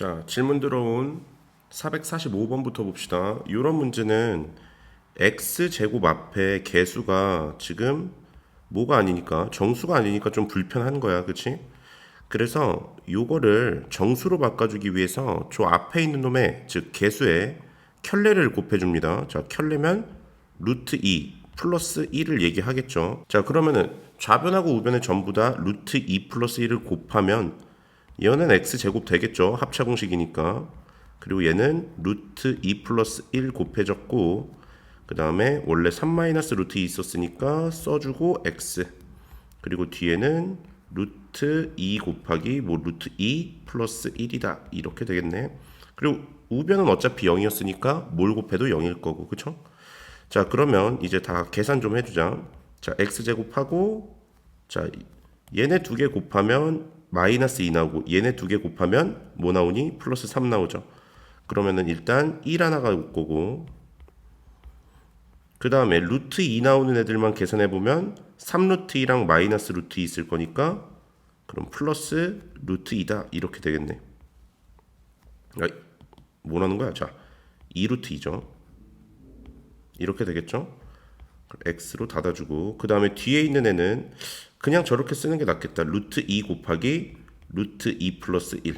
자, 질문 들어온 445번부터 봅시다. 이런 문제는 x 제곱 앞에 개수가 지금 뭐가 아니니까 정수가 아니니까 좀 불편한 거야, 그렇지? 그래서 요거를 정수로 바꿔주기 위해서 저 앞에 있는 놈의 즉 개수에 켤레를 곱해줍니다. 자, 켤레면 루트 2 플러스 1을 얘기하겠죠. 자, 그러면은 좌변하고 우변에 전부 다 루트 2 플러스 1을 곱하면 얘는 x 제곱 되겠죠. 합차 공식이니까. 그리고 얘는 루트 2 플러스 1 곱해졌고 그 다음에 원래 3 마이너스 루트 2 있었으니까 써주고 x 그리고 뒤에는 루트 2 곱하기 뭐 루트 2 플러스 1이다 이렇게 되겠네. 그리고 우변은 어차피 0이었으니까 뭘 곱해도 0일 거고 그쵸? 자 그러면 이제 다 계산 좀 해주자. 자 x 제곱하고 자 얘네 두 개 곱하면 마이너스 2 나오고 얘네 두 개 곱하면 뭐 나오니? 플러스 3 나오죠. 그러면은 일단 1 하나가 올 거고 그 다음에 루트 2 나오는 애들만 계산해 보면 3루트 2랑 마이너스 루트 2 있을 거니까 그럼 플러스 루트 2다 이렇게 되겠네. 아, 뭐라는 거야? 자, 2루트 2죠. 이렇게 되겠죠? x로 닫아주고 그 다음에 뒤에 있는 애는 그냥 저렇게 쓰는 게 낫겠다. 루트 2 곱하기 루트 2 플러스 1.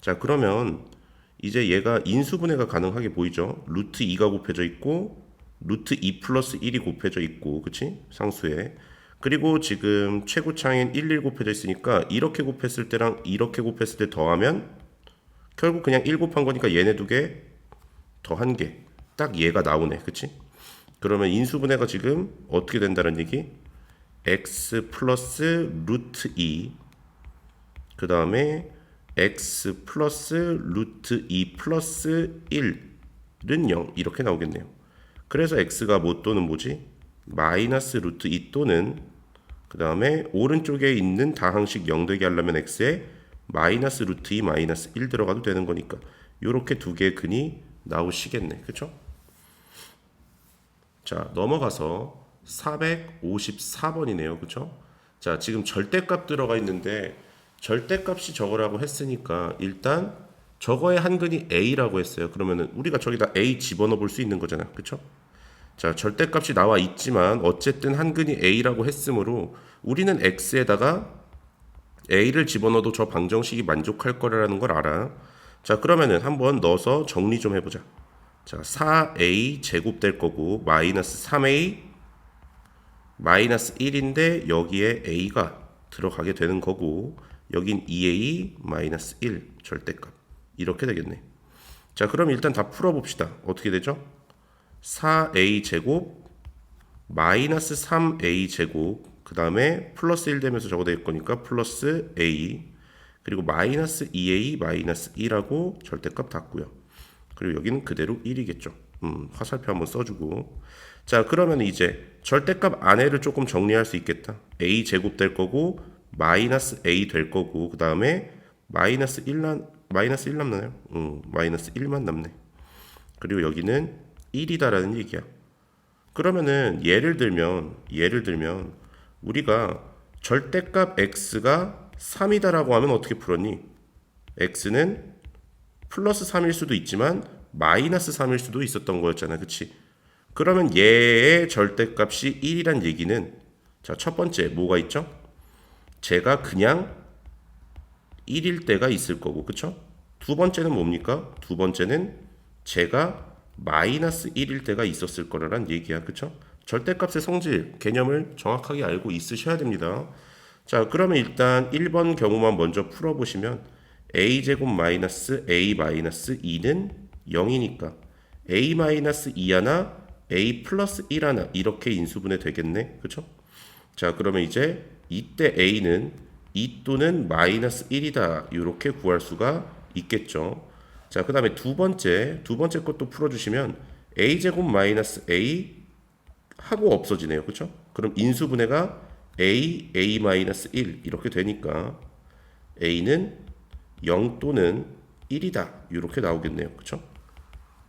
자 그러면 이제 얘가 인수분해가 가능하게 보이죠? 루트 2가 곱해져 있고 루트 2 플러스 1이 곱해져 있고 그치? 상수에 그리고 지금 최고차인 1, 1 곱해져 있으니까 이렇게 곱했을 때랑 이렇게 곱했을 때 더하면 결국 그냥 1 곱한 거니까 얘네 두 개 더 한 개 딱 얘가 나오네 그치? 그러면 인수분해가 지금 어떻게 된다는 얘기? x 플러스 루트 2 그 다음에 x 플러스 루트 2 플러스 1은 0 이렇게 나오겠네요. 그래서 x가 뭐 또는 뭐지? 마이너스 루트 2 또는 그 다음에 오른쪽에 있는 다항식 0 되게 하려면 x에 마이너스 루트 2 마이너스 1 들어가도 되는 거니까 요렇게 두 개의 근이 나오시겠네. 그쵸? 자 넘어가서 454번이네요. 그쵸? 자 지금 절대값 들어가 있는데 절대값이 저거라고 했으니까 일단 저거의 한근이 a라고 했어요. 그러면은 우리가 저기다 a 집어넣어 볼 수 있는 거잖아. 그쵸? 자, 절대값이 나와 있지만 어쨌든 한근이 a라고 했으므로 우리는 x에다가 a를 집어넣어도 저 방정식이 만족할 거라는 걸 알아. 자, 그러면은 한번 넣어서 정리 좀 해보자. 자, 4a 제곱 될 거고 마이너스 3a 마이너스 1인데 여기에 a가 들어가게 되는 거고 여긴 2a 마이너스 1 절대값 이렇게 되겠네. 자, 그럼 일단 다 풀어 봅시다. 어떻게 되죠? 4a 제곱 마이너스 3a 제곱 그 다음에 플러스 1 되면서 저거 될 거니까 플러스 a 그리고 마이너스 2a 마이너스 1하고 절대값 닫고요. 그리고 여기는 그대로 1이겠죠. 음, 화살표 한번 써주고 자 그러면 이제 절대값 안에를 조금 정리할 수 있겠다. a 제곱 될 거고 마이너스 a 될 거고 그 다음에 마이너스 1남 마이너스 1 남나요? 음, 마이너스 1만 남네. 그리고 여기는 1이다라는 얘기야. 그러면은 예를 들면 예를 들면 우리가 절대값 x가 3이다라고 하면 어떻게 풀었니? x는 플러스 3일 수도 있지만 마이너스 3일 수도 있었던 거였잖아. 그치? 그러면 얘의 절대값이 1이란 얘기는 자, 첫 번째 뭐가 있죠? 제가 그냥 1일 때가 있을 거고. 그쵸? 두 번째는 뭡니까? 두 번째는 제가 마이너스 1일 때가 있었을 거라는 얘기야. 그쵸? 절대값의 성질 개념을 정확하게 알고 있으셔야 됩니다. 자, 그러면 일단 1번 경우만 먼저 풀어보시면 a 제곱 마이너스 a 마이너스 2는 0이니까 a 마이너스 2 하나 a 플러스 1 하나 이렇게 인수분해 되겠네. 그쵸? 자, 그러면 이제 이때 a는 2 또는 마이너스 1이다. 이렇게 구할 수가 있겠죠. 자, 그 다음에 두 번째, 두 번째 것도 풀어주시면 a 제곱 마이너스 a 하고 없어지네요. 그쵸? 그럼 인수분해가 a, a 마이너스 1 이렇게 되니까 a는 0 또는 1이다. 이렇게 나오겠네요. 그쵸?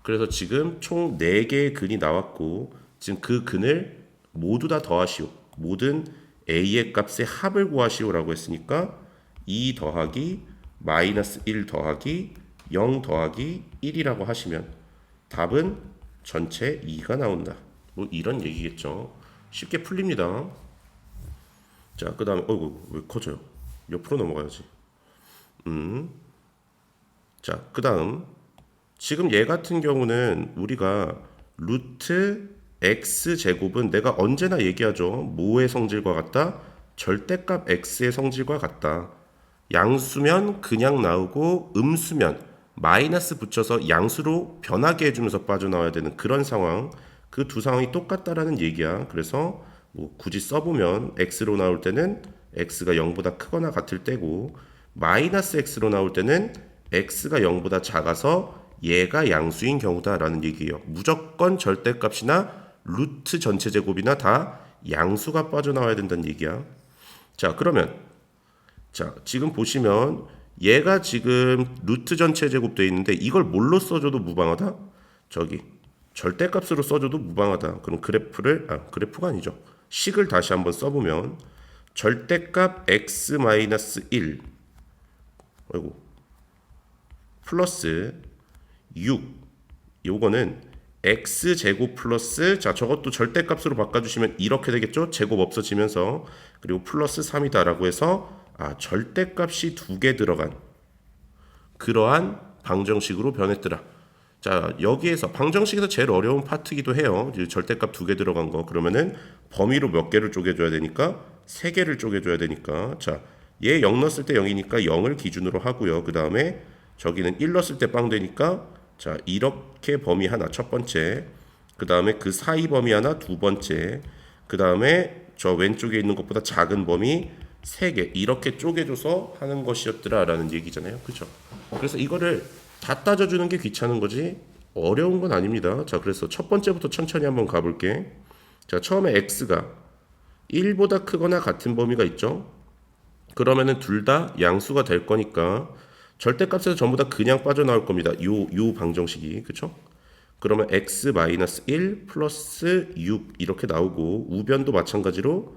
그래서 지금 총 4개의 근이 나왔고 지금 그 근을 모두 다 더하시오. 모든 a의 값의 합을 구하시오라고 했으니까 2 더하기 마이너스 1 더하기 0 더하기 1이라고 하시면 답은 전체 2가 나온다. 뭐 이런 얘기겠죠. 쉽게 풀립니다. 자, 그 다음에, 어이구, 왜 커져요? 옆으로 넘어가야지. 음. 자, 그 다음. 지금 얘 같은 경우는 우리가 루트 x 제곱은 내가 언제나 얘기하죠. 뭐의 성질과 같다? 절대값 x의 성질과 같다. 양수면 그냥 나오고 음수면 마이너스 붙여서 양수로 변하게 해주면서 빠져나와야 되는 그런 상황. 그 두 상황이 똑같다라는 얘기야. 그래서 뭐 굳이 써보면 x로 나올 때는 x가 0보다 크거나 같을 때고 마이너스 x로 나올 때는 x가 0보다 작아서 얘가 양수인 경우다라는 얘기예요. 무조건 절대값이나 루트 전체 제곱이나 다 양수가 빠져나와야 된다는 얘기야. 자, 그러면 자, 지금 보시면 얘가 지금 루트 전체 제곱돼 있는데 이걸 뭘로 써줘도 무방하다? 저기 절대값으로 써줘도 무방하다. 그럼 그래프를 아, 그래프가 아니죠. 식을 다시 한번 써보면 절대값 x 마이너스 1 아이고. 플러스 6 요거는 x 제곱 플러스 자 저것도 절대값으로 바꿔주시면 이렇게 되겠죠? 제곱 없어지면서. 그리고 플러스 3이다라고 해서 아 절대값이 두 개 들어간 그러한 방정식으로 변했더라. 자 여기에서 방정식에서 제일 어려운 파트기도 해요. 절대값 두 개 들어간 거. 그러면은 범위로 몇 개를 쪼개줘야 되니까? 세 개를 쪼개줘야 되니까. 자 얘 0 넣었을 때 0이니까 0을 기준으로 하고요. 그 다음에 저기는 1 넣었을 때 빵 되니까 자 이렇게 범위 하나 첫 번째. 그 다음에 그 사이 범위 하나 두 번째. 그 다음에 저 왼쪽에 있는 것보다 작은 범위 세 개. 이렇게 쪼개줘서 하는 것이었더라 라는 얘기잖아요. 그렇죠 그래서 이거를 다 따져주는 게 귀찮은 거지 어려운 건 아닙니다. 자 그래서 첫 번째부터 천천히 한번 가볼게. 자 처음에 x가 1보다 크거나 같은 범위가 있죠 그러면은 둘 다 양수가 될 거니까 절대값에서 전부 다 그냥 빠져나올 겁니다. 요, 요 방정식이. 그쵸? 그러면 x 마이너스 1 플러스 6 이렇게 나오고 우변도 마찬가지로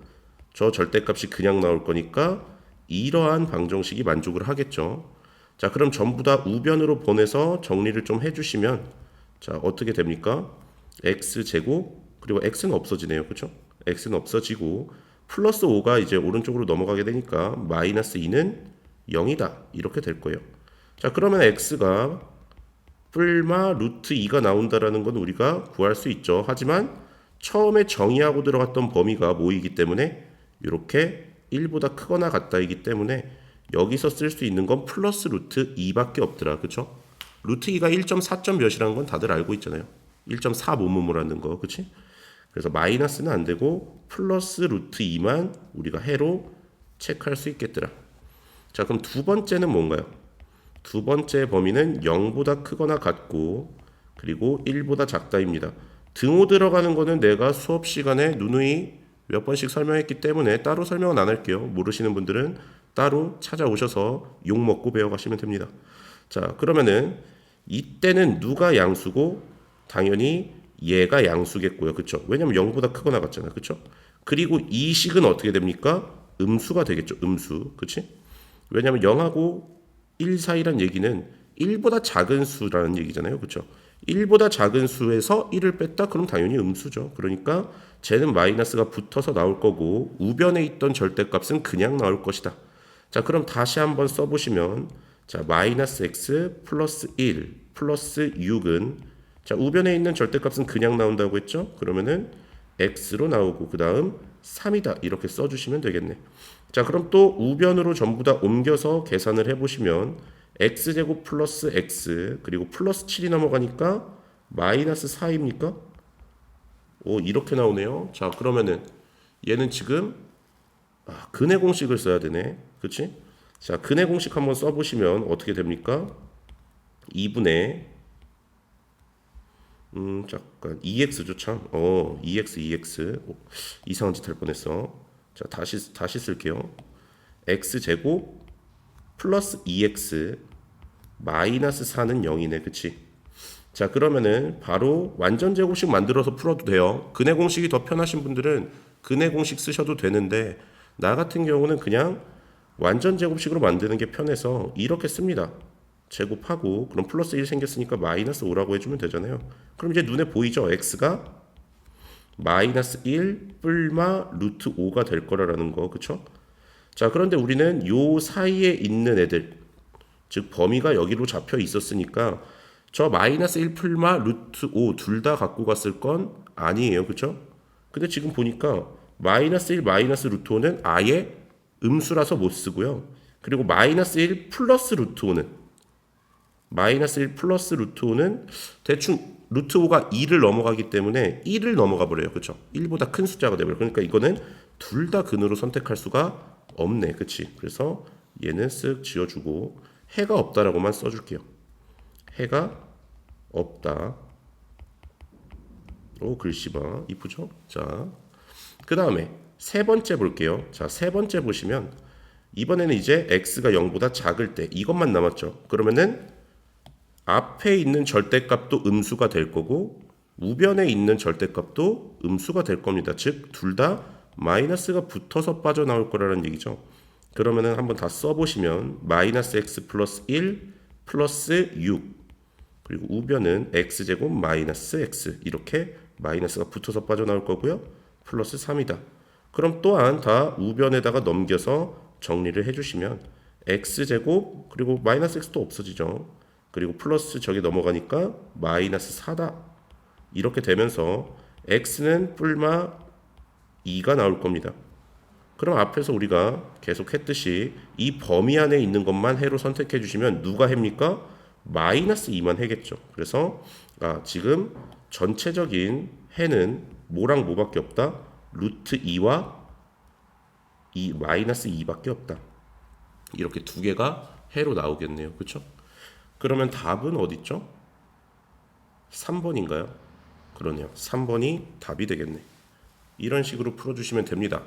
저 절대값이 그냥 나올 거니까 이러한 방정식이 만족을 하겠죠. 자, 그럼 전부 다 우변으로 보내서 정리를 좀 해주시면 자, 어떻게 됩니까? x 제곱 그리고 x는 없어지네요. 그쵸? x는 없어지고 플러스 5가 이제 오른쪽으로 넘어가게 되니까 마이너스 2는 0이다. 이렇게 될 거예요. 자, 그러면 x가 뿔마 루트 2가 나온다라는 건 우리가 구할 수 있죠. 하지만 처음에 정의하고 들어갔던 범위가 뭐이기 때문에 이렇게 1보다 크거나 같다이기 때문에 여기서 쓸 수 있는 건 플러스 루트 2밖에 없더라. 그쵸? 루트 2가 1.4점 몇이라는 건 다들 알고 있잖아요. 1.4 뭐뭐뭐라는 거. 그치? 그래서 마이너스는 안 되고 플러스 루트 2만 우리가 해로 체크할 수 있겠더라. 자, 그럼 두 번째는 뭔가요? 두 번째 범위는 0보다 크거나 같고 그리고 1보다 작다입니다. 등호 들어가는 거는 내가 수업 시간에 누누이 몇 번씩 설명했기 때문에 따로 설명은 안 할게요. 모르시는 분들은 따로 찾아오셔서 욕 먹고 배워가시면 됩니다. 자, 그러면은 이때는 누가 양수고 당연히 얘가 양수겠고요. 그쵸? 왜냐면 0보다 크거나 같잖아요. 그쵸? 그리고 이 식은 어떻게 됩니까? 음수가 되겠죠. 음수. 그치? 왜냐면 0하고 1 사이란 얘기는 1보다 작은 수라는 얘기잖아요. 그렇죠? 1보다 작은 수에서 1을 뺐다 그럼 당연히 음수죠. 그러니까 쟤는 마이너스가 붙어서 나올 거고 우변에 있던 절대값은 그냥 나올 것이다. 자, 그럼 다시 한번 써 보시면 자, 마이너스 x 플러스 1 플러스 6은 자, 우변에 있는 절대값은 그냥 나온다고 했죠? 그러면은 x로 나오고 그 다음 3이다. 이렇게 써 주시면 되겠네. 자, 그럼 또 우변으로 전부 다 옮겨서 계산을 해보시면 x제곱 플러스 x 그리고 플러스 7이 넘어가니까 마이너스 4입니까? 오 이렇게 나오네요. 자 그러면은 얘는 지금 아, 근의 공식을 써야 되네. 그치? 자 근의 공식 한번 써보시면 어떻게 됩니까? 2분의 음 잠깐 2x죠 참. 어 2x 2x 오, 이상한 짓 할 뻔했어. 자 다시 다시 쓸게요. x 제곱 플러스 2x 마이너스 4는 0이네. 그치? 자 그러면은 바로 완전 제곱식 만들어서 풀어도 돼요. 근의 공식이 더 편하신 분들은 근의 공식 쓰셔도 되는데 나 같은 경우는 그냥 완전 제곱식으로 만드는 게 편해서 이렇게 씁니다. 제곱하고 그럼 플러스 1 생겼으니까 마이너스 5라고 해주면 되잖아요. 그럼 이제 눈에 보이죠? x가 마이너스 1 뿔마 루트 5가 될 거라는 거 그쵸? 자 그런데 우리는 요 사이에 있는 애들 즉 범위가 여기로 잡혀 있었으니까 저 마이너스 1 풀마 루트 5 둘 다 갖고 갔을 건 아니에요 그쵸? 근데 지금 보니까 마이너스 1 마이너스 루트 5는 아예 음수라서 못 쓰고요 그리고 마이너스 1 플러스 루트 5는 마이너스 1 플러스 루트 5는 대충 루트 5가 2를 넘어가기 때문에 1을 넘어가 버려요. 그렇죠? 1보다 큰 숫자가 되버려. 그러니까 이거는 둘 다 근으로 선택할 수가 없네. 그렇지? 그래서 얘는 쓱 지워 주고 해가 없다라고만 써 줄게요. 해가 없다. 오, 글씨 봐. 이쁘죠? 자. 그 다음에 세 번째 볼게요. 자, 세 번째 보시면 이번에는 이제 x가 0보다 작을 때 이것만 남았죠. 그러면은 앞에 있는 절대값도 음수가 될 거고 우변에 있는 절대값도 음수가 될 겁니다. 즉 둘 다 마이너스가 붙어서 빠져나올 거라는 얘기죠. 그러면은 한번 다 써보시면 마이너스 x 플러스 1 플러스 6 그리고 우변은 x 제곱 마이너스 x 이렇게 마이너스가 붙어서 빠져나올 거고요. 플러스 3이다. 그럼 또한 다 우변에다가 넘겨서 정리를 해주시면 x 제곱 그리고 마이너스 x도 없어지죠. 그리고 플러스 저기 넘어가니까 마이너스 4다. 이렇게 되면서 x는 뿔마 2가 나올 겁니다. 그럼 앞에서 우리가 계속 했듯이 이 범위 안에 있는 것만 해로 선택해 주시면 누가 해입니까? 마이너스 2만 해겠죠. 그래서 아, 지금 전체적인 해는 뭐랑 뭐밖에 없다? 루트 2와 2 마이너스 2밖에 없다. 이렇게 두 개가 해로 나오겠네요. 그렇죠? 그러면 답은 어디 있죠? 3번인가요? 그러네요. 3번이 답이 되겠네. 이런 식으로 풀어주시면 됩니다.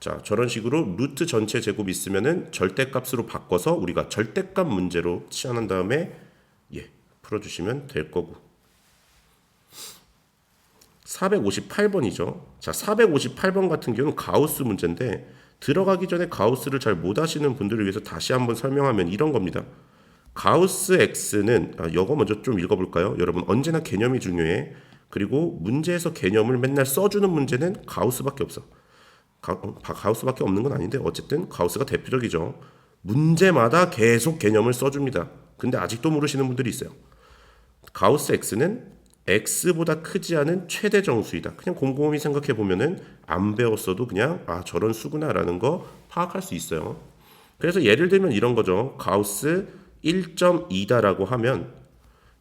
자, 저런 식으로 루트 전체 제곱 있으면은 절대값으로 바꿔서 우리가 절대값 문제로 치환한 다음에 예, 풀어주시면 될 거고. 458번이죠. 자, 458번 같은 경우는 가우스 문제인데 들어가기 전에 가우스를 잘 못 하시는 분들을 위해서 다시 한번 설명하면 이런 겁니다. 가우스 X는 아, 이거 먼저 좀 읽어볼까요? 여러분 언제나 개념이 중요해. 그리고 문제에서 개념을 맨날 써주는 문제는 가우스밖에 없어. 가, 어, 가우스밖에 없는 건 아닌데 어쨌든 가우스가 대표적이죠. 문제마다 계속 개념을 써줍니다. 근데 아직도 모르시는 분들이 있어요. 가우스 X는 X보다 크지 않은 최대 정수이다. 그냥 곰곰이 생각해 보면은 안 배웠어도 그냥 아 저런 수구나라는 거 파악할 수 있어요. 그래서 예를 들면 이런 거죠. 가우스 1.2다라고 하면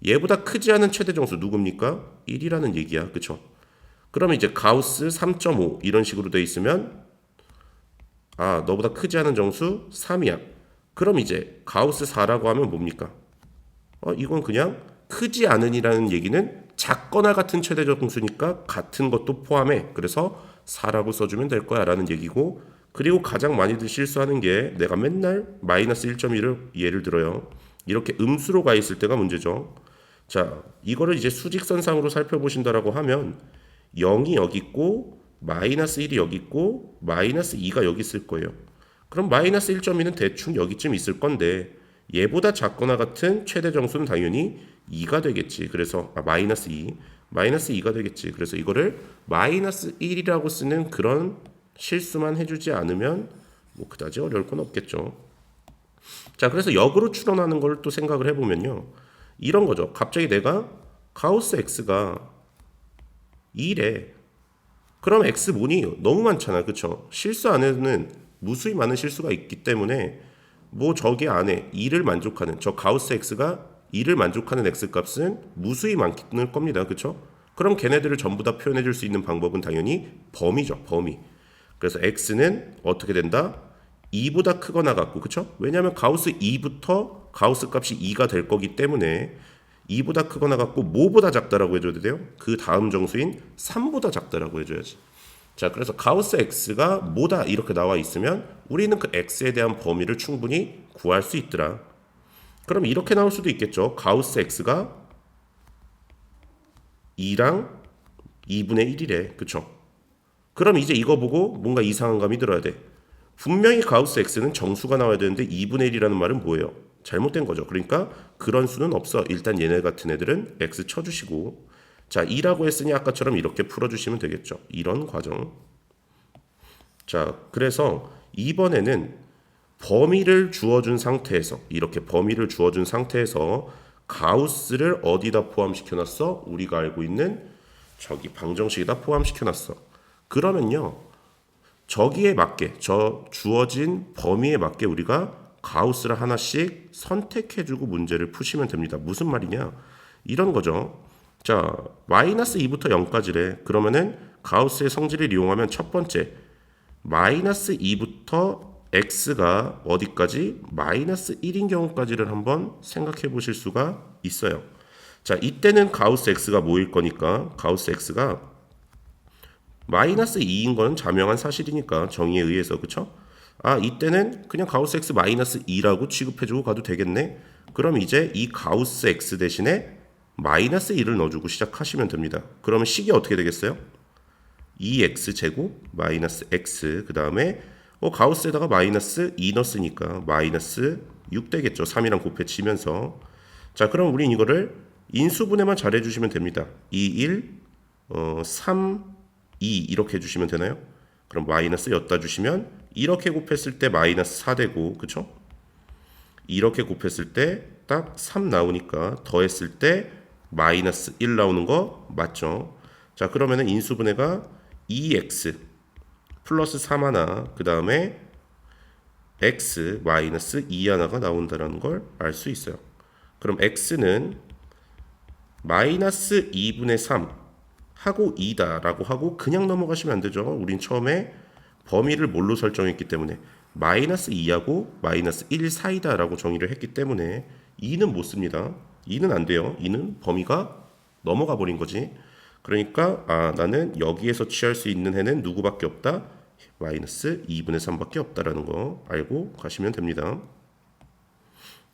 얘보다 크지 않은 최대 정수 누굽니까? 1이라는 얘기야. 그쵸? 그러면 이제 가우스 3.5 이런 식으로 돼 있으면 아, 너보다 크지 않은 정수 3이야. 그럼 이제 가우스 4라고 하면 뭡니까? 어, 이건 그냥 크지 않은이라는 얘기는 작거나 같은 최대 정수니까 같은 것도 포함해. 그래서 4라고 써주면 될 거야 라는 얘기고 그리고 가장 많이들 실수하는 게 내가 맨날 마이너스 1.1을 예를 들어요. 이렇게 음수로 가 있을 때가 문제죠. 자, 이거를 이제 수직선상으로 살펴보신다라고 하면 0이 여기 있고 마이너스 1이 여기 있고 마이너스 2가 여기 있을 거예요. 그럼 마이너스 1.2는 대충 여기쯤 있을 건데 얘보다 작거나 같은 최대 정수는 당연히 2가 되겠지. 그래서 아, 마이너스 2, 마이너스 2가 되겠지. 그래서 이거를 마이너스 1이라고 쓰는 그런 실수만 해주지 않으면 뭐 그다지 어려울 건 없겠죠. 자, 그래서 역으로 추론하는 걸 또 생각을 해보면요. 이런 거죠. 갑자기 내가 가우스 x가 2래. 그럼 x 뭐니? 너무 많잖아. 그쵸? 실수 안에는 무수히 많은 실수가 있기 때문에 뭐 저기 안에 2를 만족하는 저 가우스 x가 2를 만족하는 x 값은 무수히 많을 겁니다. 그쵸? 그럼 걔네들을 전부 다 표현해 줄 수 있는 방법은 당연히 범위죠. 범위. 그래서 x는 어떻게 된다? 2보다 크거나 같고 그쵸? 왜냐하면 가우스 2부터 가우스 값이 2가 될 거기 때문에 2보다 크거나 같고 뭐보다 작다라고 해줘야 돼요? 그 다음 정수인 3보다 작다라고 해줘야지. 자, 그래서 가우스 x가 뭐다 이렇게 나와 있으면 우리는 그 x에 대한 범위를 충분히 구할 수 있더라. 그럼 이렇게 나올 수도 있겠죠. 가우스 x가 2랑 2분의 1이래. 그쵸? 그럼 이제 이거 보고 뭔가 이상한 감이 들어야 돼. 분명히 가우스 x는 정수가 나와야 되는데 2분의 1이라는 말은 뭐예요? 잘못된 거죠. 그러니까 그런 수는 없어. 일단 얘네 같은 애들은 x 쳐주시고 자 2라고 했으니 아까처럼 이렇게 풀어주시면 되겠죠. 이런 과정. 자 그래서 이번에는 범위를 주어준 상태에서 이렇게 범위를 주어준 상태에서 가우스를 어디다 포함시켜놨어? 우리가 알고 있는 저기 방정식에다 포함시켜놨어. 그러면요. 저기에 맞게 저 주어진 범위에 맞게 우리가 가우스를 하나씩 선택해 주고 문제를 푸시면 됩니다. 무슨 말이냐? 이런 거죠. 자 마이너스 2부터 0까지래. 그러면은 가우스의 성질을 이용하면 첫 번째 마이너스 2부터 x가 어디까지 마이너스 1인 경우까지를 한번 생각해 보실 수가 있어요. 자 이때는 가우스 x가 뭐일 거니까 가우스 x가 마이너스 2인 건 자명한 사실이니까 정의에 의해서 그쵸? 아 이때는 그냥 가우스 x 마이너스 2라고 취급해주고 가도 되겠네. 그럼 이제 이 가우스 x 대신에 마이너스 1을 넣어주고 시작하시면 됩니다. 그러면 식이 어떻게 되겠어요? 2x 제곱 마이너스 x 그 다음에 어, 가우스에다가 마이너스 2 넣었으니까 마이너스 6 되겠죠. 3이랑 곱해치면서 자 그럼 우린 이거를 인수분해만 잘 해주시면 됩니다. 2, 1, 어, 3, 2 이렇게 해주시면 되나요? 그럼 마이너스 엿다 주시면 이렇게 곱했을 때 마이너스 4 되고 그쵸? 이렇게 곱했을 때 딱 3 나오니까 더했을 때 마이너스 1 나오는 거 맞죠? 자 그러면은 인수분해가 2x 플러스 3 하나 그 다음에 x 마이너스 2 하나가 나온다는 걸 알 수 있어요. 그럼 x는 마이너스 2분의 3 하고 2다라고 하고 그냥 넘어가시면 안 되죠. 우린 처음에 범위를 뭘로 설정했기 때문에 마이너스 2하고 마이너스 1 사이다라고 정의를 했기 때문에 2는 못 씁니다. 2는 안 돼요. 2는 범위가 넘어가 버린 거지. 그러니까 아 나는 여기에서 취할 수 있는 해는 누구밖에 없다. 마이너스 2분의 3밖에 없다라는 거 알고 가시면 됩니다.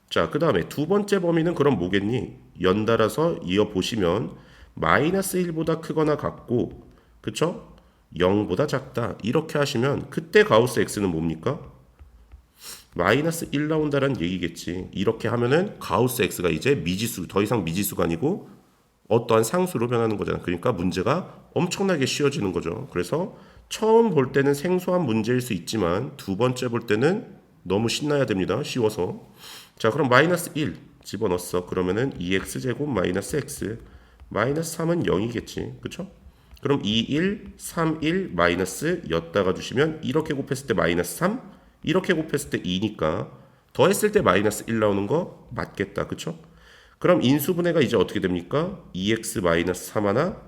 자, 그 다음에 두 번째 범위는 그럼 뭐겠니? 연달아서 이어 보시면 마이너스 1보다 크거나 같고, 그쵸? 0보다 작다. 이렇게 하시면 그때 가우스 x는 뭡니까? 마이너스 1 나온다는 얘기겠지. 이렇게 하면은 가우스 x가 이제 미지수, 더 이상 미지수가 아니고 어떠한 상수로 변하는 거잖아. 그러니까 문제가 엄청나게 쉬워지는 거죠. 그래서 처음 볼 때는 생소한 문제일 수 있지만 두 번째 볼 때는 너무 신나야 됩니다. 쉬워서. 자, 그럼 마이너스 1 집어넣었어. 그러면은 2x 제곱 마이너스 x 마이너스 3은 0이겠지. 그쵸? 그럼 2, 1, 3, 1 마이너스 였다가 주시면 이렇게 곱했을 때 마이너스 3 이렇게 곱했을 때 2니까 더했을 때 마이너스 1 나오는 거 맞겠다. 그쵸? 그럼 인수분해가 이제 어떻게 됩니까? 2x 마이너스 3 하나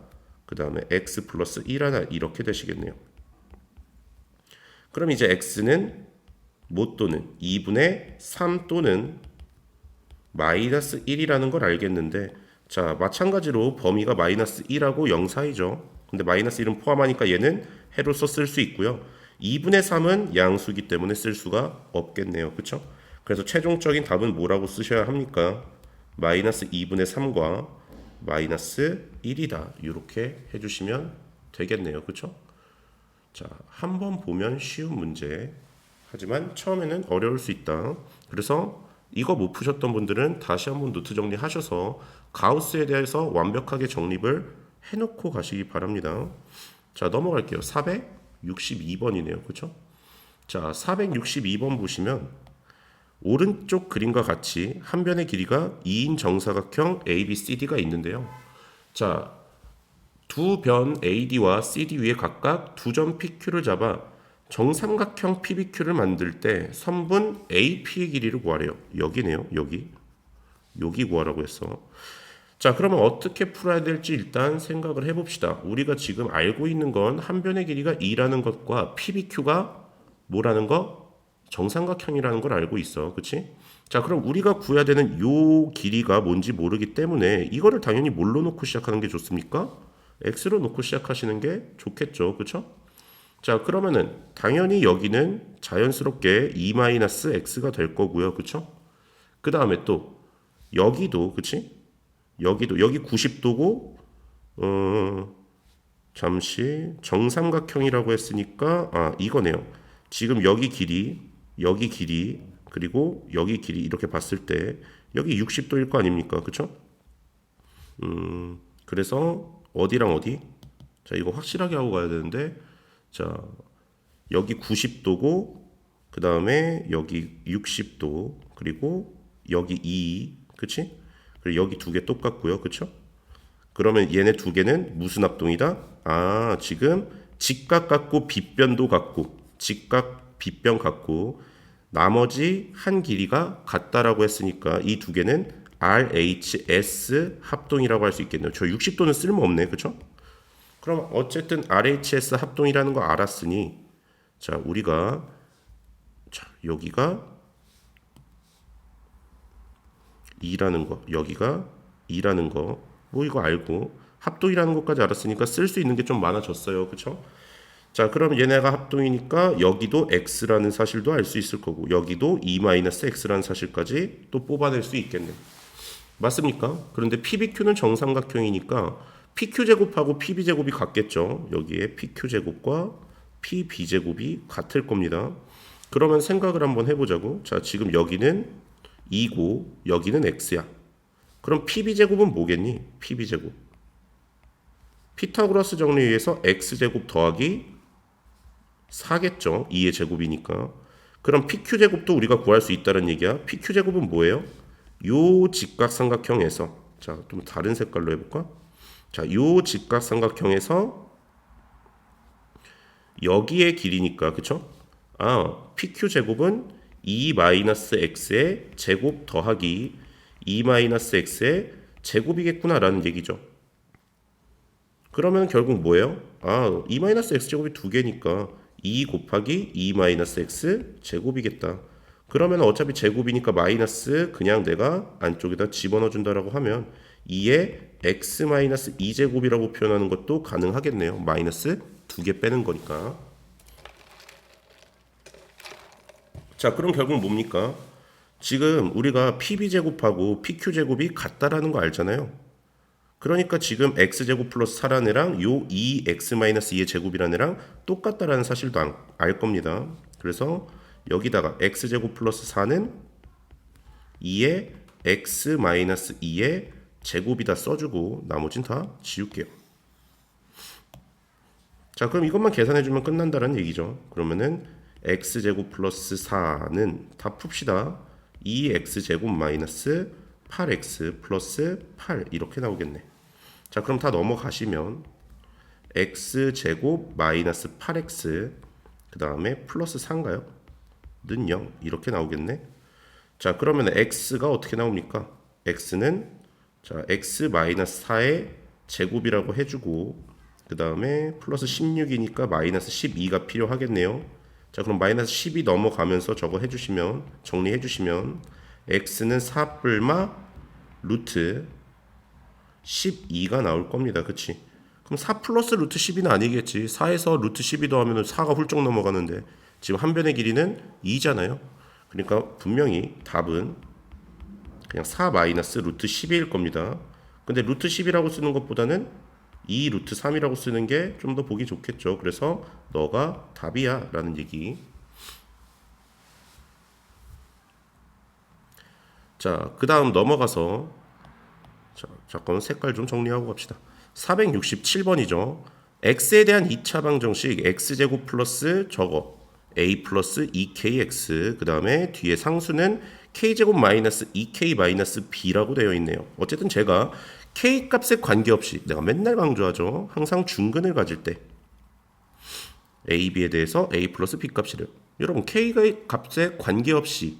그 다음에 x 플러스 1 하나 이렇게 되시겠네요. 그럼 이제 x는 못 또는 2분의 3 또는 마이너스 1이라는 걸 알겠는데 자 마찬가지로 범위가 마이너스 1하고 0 사이죠. 근데 마이너스 1은 포함하니까 얘는 해로서 쓸 수 있고요. 2분의 3은 양수기 때문에 쓸 수가 없겠네요. 그쵸? 그래서 최종적인 답은 뭐라고 쓰셔야 합니까? 마이너스 2분의 3과 마이너스 1이다. 이렇게 해주시면 되겠네요. 그쵸? 자, 한 번 보면 쉬운 문제. 하지만 처음에는 어려울 수 있다. 그래서 이거 못 푸셨던 분들은 다시 한번 노트 정리하셔서 가우스에 대해서 완벽하게 정립을 해놓고 가시기 바랍니다. 자, 넘어갈게요. 462번이네요. 그쵸? 자, 462번 보시면 오른쪽 그림과 같이 한 변의 길이가 2인 정사각형 ABCD가 있는데요. 자, 두 변 AD와 CD 위에 각각 두 점 PQ를 잡아 정삼각형 PBQ를 만들 때 선분 AP의 길이를 구하래요. 여기네요. 여기. 여기 구하라고 했어. 자, 그러면 어떻게 풀어야 될지 일단 생각을 해봅시다. 우리가 지금 알고 있는 건 한 변의 길이가 2라는 것과 PBQ가 뭐라는 거? 정삼각형이라는 걸 알고 있어. 그치? 자, 그럼 우리가 구해야 되는 요 길이가 뭔지 모르기 때문에 이거를 당연히 뭘로 놓고 시작하는 게 좋습니까? x로 놓고 시작하시는 게 좋겠죠. 그쵸? 자, 그러면은 당연히 여기는 자연스럽게 2-x가 될 거고요. 그쵸? 그 다음에 또 여기도 그치? 여기도 여기 90도고 어 잠시 정삼각형이라고 했으니까 아 이거네요. 지금 여기 길이, 여기 길이, 그리고 여기 길이 이렇게 봤을 때 여기 60도일 거 아닙니까? 그쵸? 음, 그래서 어디랑 어디? 자, 이거 확실하게 하고 가야 되는데, 자, 여기 90도고, 그 다음에 여기 60도, 그리고 여기 2, 그치? 여기 두 개 똑같고요, 그쵸? 그러면 얘네 두 개는 무슨 합동이다? 아, 지금 직각 같고 빗변도 같고, 직각 빗변 같고, 나머지 한 길이가 같다라고 했으니까 이 두 개는 RHS 합동이라고 할 수 있겠네요. 저 60도는 쓸모없네, 그쵸? 그럼 어쨌든 RHS 합동이라는 거 알았으니, 자, 우리가, 자, 여기가 2라는 거, 여기가 2라는 거, 뭐 이거 알고, 합동이라는 것까지 알았으니까 쓸 수 있는 게 좀 많아졌어요. 그쵸? 자, 그럼 얘네가 합동이니까 여기도 x라는 사실도 알 수 있을 거고, 여기도 2-x라는 사실까지 또 뽑아낼 수 있겠네. 맞습니까? 그런데 PBQ는 정삼각형이니까 PQ제곱하고 PB제곱이 같겠죠. 여기에 PQ제곱과 PB제곱이 같을 겁니다. 그러면 생각을 한번 해보자고. 자, 지금 여기는 2고 여기는 x야. 그럼 PB제곱은 뭐겠니? PB제곱. 피타고라스 정리에 의해서 x제곱 더하기 4겠죠. 2의 제곱이니까. 그럼 PQ제곱도 우리가 구할 수 있다는 얘기야. PQ제곱은 뭐예요? 요 직각삼각형에서 자, 좀 다른 색깔로 해 볼까? 자, 요 직각삼각형에서 여기의 길이니까, 그쵸? 아, PQ 제곱은 2-x의 제곱 더하기 2-x의 제곱이겠구나라는 얘기죠. 그러면 결국 뭐예요? 아, 2-x 제곱이 두 개니까 2 곱하기 2-x 제곱이겠다. 그러면 어차피 제곱이니까 마이너스 그냥 내가 안쪽에다 집어넣어 준다라고 하면 2에 x 마이너스 2제곱이라고 표현하는 것도 가능하겠네요. 마이너스 두 개 빼는 거니까. 자, 그럼 결국 뭡니까? 지금 우리가 PB제곱하고 PQ제곱이 같다라는 거 알잖아요. 그러니까 지금 x제곱 플러스 4라는 애랑 요 2x-2의 제곱이라는 애랑 똑같다라는 사실도 알, 알 겁니다. 그래서 여기다가 x제곱 플러스 4는 2의 x-2의 제곱이다 써주고 나머진 다 지울게요. 자 그럼 이것만 계산해주면 끝난다는 얘기죠. 그러면은 x제곱 플러스 4는 다 풉시다. 2x제곱 마이너스 8x 플러스 8 이렇게 나오겠네. 자 그럼 다 넘어가시면 x제곱 마이너스 8x 그 다음에 플러스 4인가요? 는 0 이렇게 나오겠네. 자 그러면 x가 어떻게 나옵니까? x는 자 x 마이너스 4의 제곱이라고 해주고 그 다음에 플러스 16이니까 마이너스 12가 필요하겠네요. 자 그럼 마이너스 10이 넘어가면서 저거 해주시면 정리해주시면 x는 4 뿔마 루트 12가 나올 겁니다. 그치? 그럼 4 플러스 루트 10은 아니겠지. 4에서 루트 12 더하면 4가 훌쩍 넘어가는데 지금 한 변의 길이는 2잖아요. 그러니까 분명히 답은 그냥 4 마이너스 루트 12일 겁니다. 근데 루트 10이라고 쓰는 것보다는 2 루트 3이라고 쓰는 게 좀 더 보기 좋겠죠. 그래서 너가 답이야 라는 얘기. 자, 그 다음 넘어가서 자, 잠깐 색깔 좀 정리하고 갑시다. 467번이죠. x에 대한 2차 방정식 x제곱 플러스 저거 a 플러스 2kx 그 다음에 뒤에 상수는 k제곱 마이너스 2k 마이너스 b라고 되어 있네요. 어쨌든 제가 k 값에 관계없이 내가 맨날 강조하죠. 항상 중근을 가질 때 a, b에 대해서 a 플러스 b 값이래요. 여러분 k 값에 관계없이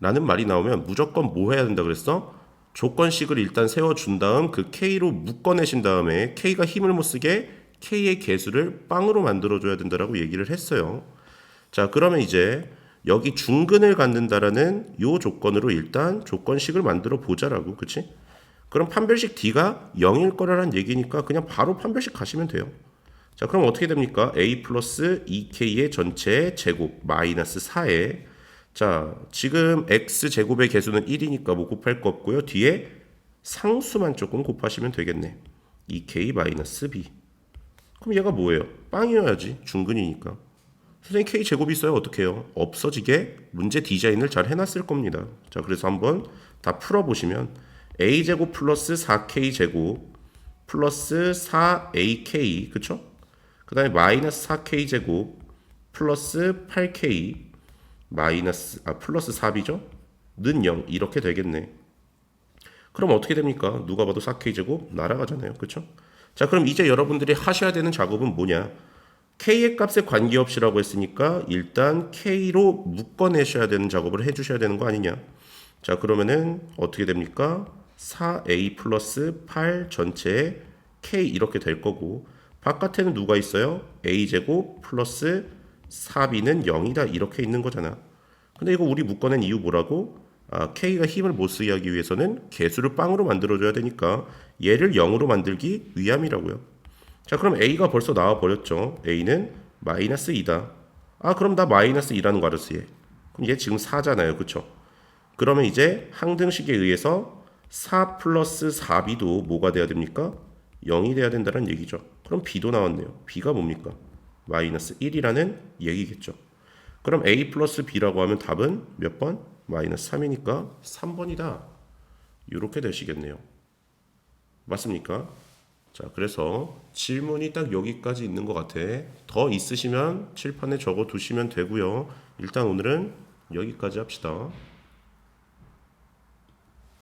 라는 말이 나오면 무조건 뭐 해야 된다 그랬어? 조건식을 일단 세워준 다음 그 k로 묶어내신 다음에 k가 힘을 못 쓰게 k의 개수를 빵으로 만들어줘야 된다라고 얘기를 했어요. 자 그러면 이제 여기 중근을 갖는다라는 요 조건으로 일단 조건식을 만들어 보자라고 그치? 그럼 판별식 d가 0일 거라는 얘기니까 그냥 바로 판별식 가시면 돼요. 자 그럼 어떻게 됩니까? a 플러스 2k의 전체 제곱 마이너스 4에 자 지금 x 제곱의 개수는 1이니까 뭐 곱할 거 없고요. 뒤에 상수만 조금 곱하시면 되겠네. 2k 마이너스 b 그럼 얘가 뭐예요? 빵이어야지 중근이니까 선생님 K 제곱이 있어요. 어떻게 해요? 없어지게 문제 디자인을 잘 해놨을 겁니다. 자, 그래서 한번 다 풀어보시면 A 제곱 플러스 4K 제곱 플러스 4AK 그쵸? 그 다음에 마이너스 4K 제곱 플러스 8K 마이너스 아 플러스 4B죠? 는 0 이렇게 되겠네. 그럼 어떻게 됩니까? 누가 봐도 4K 제곱 날아가잖아요. 그쵸? 자, 그럼 이제 여러분들이 하셔야 되는 작업은 뭐냐? K의 값에 관계없이라고 했으니까 일단 K로 묶어내셔야 되는 작업을 해주셔야 되는 거 아니냐? 자, 그러면은 어떻게 됩니까? 4A 플러스 8 전체에 K 이렇게 될 거고 바깥에는 누가 있어요? A 제곱 플러스 4B는 0이다 이렇게 있는 거잖아. 근데 이거 우리 묶어낸 이유 뭐라고? 아, K가 힘을 못 쓰게 하기 위해서는 개수를 빵으로 만들어줘야 되니까 얘를 0으로 만들기 위함이라고요. 자, 그럼 A가 벌써 나와 버렸죠. A는 마이너스 2다. 아, 그럼 나 마이너스 2라는 거 알았어, 얘. 그럼 얘 지금 4잖아요. 그쵸? 그러면 이제 항등식에 의해서 4 플러스 4B도 뭐가 돼야 됩니까? 0이 돼야 된다는 얘기죠. 그럼 B도 나왔네요. B가 뭡니까? 마이너스 1이라는 얘기겠죠. 그럼 A 플러스 B라고 하면 답은 몇 번? 마이너스 3이니까 3번이다. 이렇게 되시겠네요. 맞습니까? 자, 그래서 질문이 딱 여기까지 있는 것 같아. 더 있으시면 칠판에 적어 두시면 되고요. 일단 오늘은 여기까지 합시다.